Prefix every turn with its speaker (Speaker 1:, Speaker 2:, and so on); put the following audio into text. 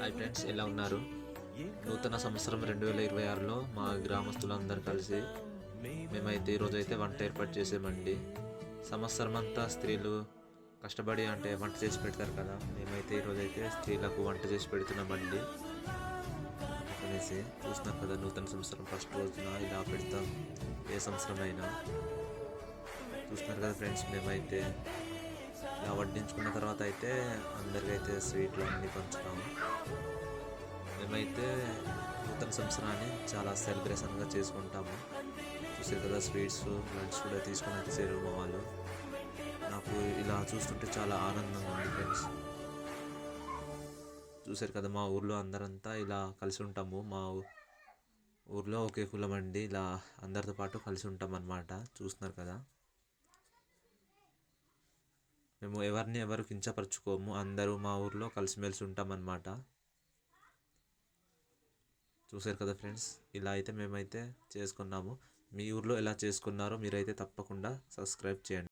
Speaker 1: Hi friends ఎలా ఉన్నారు? నూతన సంవత్సరం రెండు వేల ఇరవై ఆరులో మా గ్రామస్తులందరూ కలిసి మేమైతే ఈరోజు అయితే వంట ఏర్పాటు చేసామండి. సంవత్సరం అంతా స్త్రీలు కష్టపడి అంటే వంట చేసి పెడతారు కదా మేమైతే ఈరోజు అయితే స్త్రీలకు వంట చేసి పెడుతున్నామండి. అనేసి చూస్తున్నాం కదా నూతన సంవత్సరం ఫస్ట్ రోజున ఇలా పెడతాం ఏ సంవత్సరం అయినా. చూస్తున్నారు కదా ఫ్రెండ్స్ మేమైతే వడ్డించుకున్న తర్వాత అయితే అందరికైతే స్వీట్లు అన్నీ పంచుతాము. మేమైతే నూతన సంవత్సరాన్ని చాలా సెలబ్రేషన్గా చేసుకుంటాము. చూసారు కదా స్వీట్స్ లంచ్ కూడా తీసుకొని అయితే చేరు మా వాళ్ళు. నాకు ఇలా చూస్తుంటే చాలా ఆనందంగా ఉంది ఫ్రెండ్స్. చూసారు కదా మా ఊర్లో అందరంతా ఇలా కలిసి ఉంటాము. మా ఊర్లో ఒకే కులం అండి. ఇలా అందరితో పాటు కలిసి ఉంటాం అన్నమాట చూస్తున్నారు కదా. మేము ఎవరిని ఎవరు కించపరచుకోము. అందరూ మా ఊర్లో కలిసిమెలిసి ఉంటామన్నమాట చూసారు కదా ఫ్రెండ్స్? ఇలా అయితే మేమైతే చేసుకున్నాము. మీ ఊర్లో ఎలా చేసుకున్నారో మీరైతే తప్పకుండా సబ్స్క్రైబ్ చేయండి.